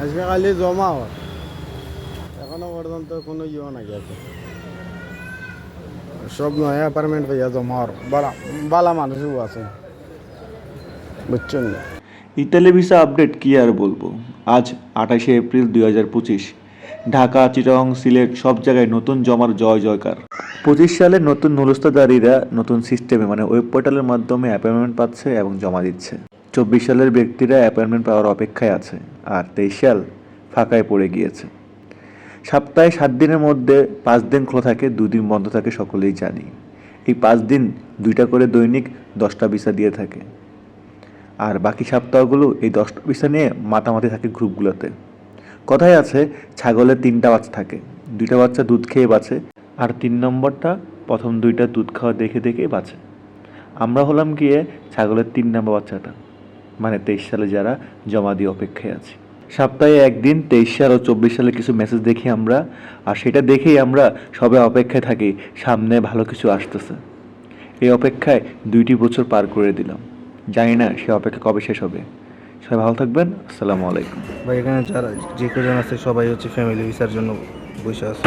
আজকে খালি জমা হয়। এখনও পর্যন্ত কোনো ইয়ে না গেছে সব নয় অ্যাপার্টমেন্ট পাইয়া জমা হওয়ার বালা বালা মানুষও আছে। বুঝছেন ইতালি ভিসা আপডেট কি আর বলব? আজ আঠাশে এপ্রিল দুই হাজার পঁচিশ। ঢাকা চিটাগং সিলেট সব জায়গায় নতুন জমার জয় জয়কার। পঁচিশ সালে নতুন নুলস্তাদারীরা নতুন সিস্টেমে মানে ওয়েব পোর্টালের মাধ্যমে অ্যাপয়েন্টমেন্ট পাচ্ছে এবং জমা দিচ্ছে। চব্বিশ সালের ব্যক্তিরা অ্যাপয়েন্টমেন্ট পাওয়ার অপেক্ষায় আছে, আর তেইশ সাল ফাঁকায় পড়ে গিয়েছে। সপ্তাহে সাত দিনের মধ্যে পাঁচ দিন খোলা থাকে দুদিন বন্ধ থাকে, সকলেই জানি। এই পাঁচ দিন দুইটা করে দৈনিক দশটা ভিসা দিয়ে থাকে। আর বাকি সপ্তাহগুলো এই দশটা ভিসা নিয়ে মাতামাতি থাকে গ্রুপগুলোতে। কথায় আছে ছাগলের তিনটা বাচ্চা থাকে। দুইটা বাচ্চা দুধ খেয়ে বাঁচে, আর তিন নম্বরটা প্রথম দুইটা দুধ খাওয়া দেখে দেখেই বাঁচে। আমরা হলাম গিয়ে ছাগলের তিন নম্বর বাচ্চাটা। মানে তেইশ সালে যারা জমা দিয়ে অপেক্ষায় আছে। সপ্তাহে একদিন, তেইশ সাল ও চব্বিশ সালে কিছু মেসেজ দেখি আমরা, আর সেটা দেখেই আমরা সবে অপেক্ষায় থাকি, সামনে ভালো কিছু আসতেছে। এই অপেক্ষায় দুইটি বছর পার করে দিলাম। জানি না সে অপেক্ষা কবে শেষ হবে। সবাই ভালো থাকবেন, আসসালামু আলাইকুম। ভাই, এখানে যারা যে কজন আছে, সবাই হচ্ছে ফ্যামিলি ভিসার জন্য বসে আছে।